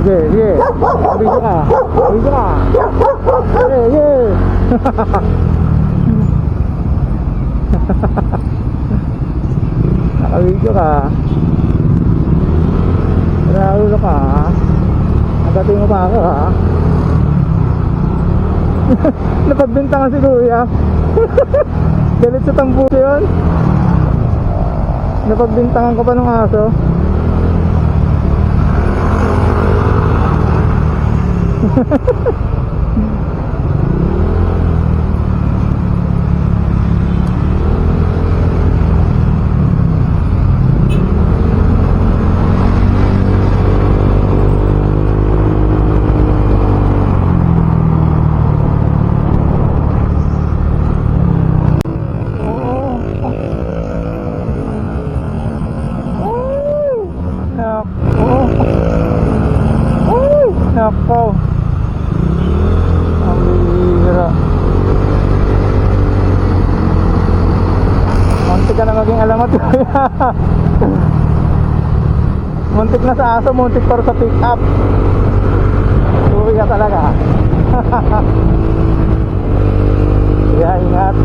Video ka. Video ka. Yeah, yeah. Naka-video ka. Nakaulo ka. Nagating mo pa ako ha. Napagbintangan si Kuya. Galit sa tambuso yun. Napagbintangan ko pa ng aso. Nako. Ang bihira. Muntik maging alamat. muntik na sa aso, muntik para sa pick up. Uwi ka talaga. Kaya ingat.